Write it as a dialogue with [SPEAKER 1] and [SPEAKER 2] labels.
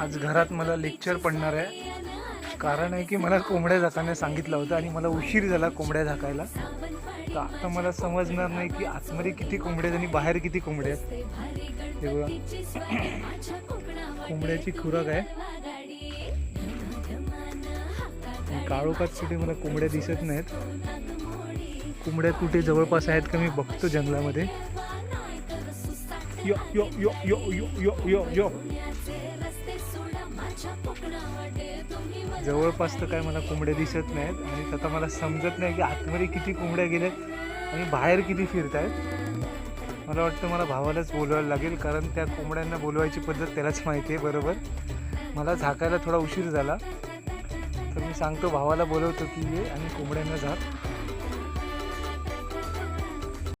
[SPEAKER 1] आज घरात मला लेक्चर पडणार आहे. कारण आहे की मला कोंबड्या झाकायला सांगितलं होतं आणि मला उशीर झाला कोंबड्या झाकायला. तर आता मला समजणार नाही की आतमध्ये किती कोंबड्या आहेत आणि बाहेर किती कोंबड्या आहेत. हे बघा. कोंबड्याची खुराक आहे. काळोखात कुठे मला कोंबड्या दिसत नाहीत. कोंबड्या कुठे जवळपास आहेत का मी बघतो जंगलामध्ये. यो यो यो यो यो यो यो यो जवळपास तर काय मला कोंबड्या दिसत नाहीत आणि आता मला समजत नाही की आतमध्ये किती कोंबड्या गेल्यात आणि बाहेर किती फिरत आहेत मला वाटतं मला भावालाच बोलवायला लागेल कारण त्या कोंबड्यांना बोलवायची पद्धत त्यालाच माहिती आहे बरोबर. मला झाकायला थोडा उशीर झाला. तर मी सांगतो भावाला बोलवतो की ये आणि कोंबड्यांना झाक.